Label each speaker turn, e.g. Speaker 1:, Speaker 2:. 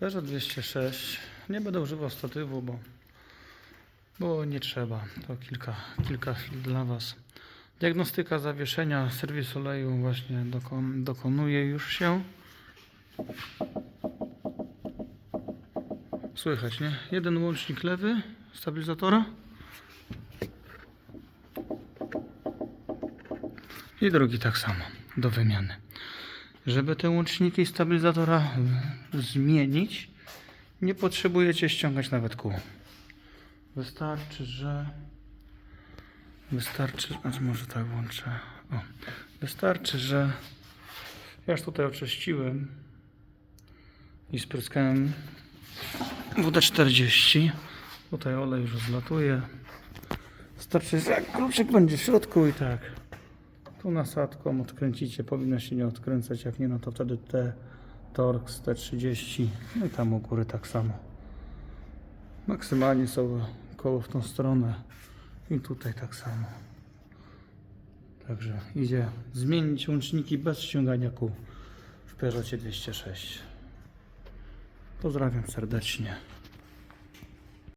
Speaker 1: Peugeot 206. Nie będę używał statywu, bo, bo nie trzeba. To kilka, kilka chwil dla Was. Diagnostyka zawieszenia, serwis oleju właśnie dokon, dokonuje już się. Słychać, nie? Jeden łącznik lewy stabilizatora. I drugi tak samo, do wymiany. Żeby te łączniki stabilizatora zmienić, nie potrzebujecie ściągać nawet kół. Wystarczy, że. Wystarczy, znaczy może tak włączę. O. Wystarczy, że. Ja już tutaj oczyściłem i spryskałem WD-40. Tutaj olej już zlatuje. Wystarczy, że kluczyk będzie w środku i tak. Tu nasadką odkręcicie, powinno się nie odkręcać, jak nie, no to wtedy T Torx T30, no i tam u góry tak samo. Maksymalnie są koło w tą stronę i tutaj tak samo. Także idzie zmienić łączniki bez ściągania kół w Peugeotie 206. Pozdrawiam serdecznie.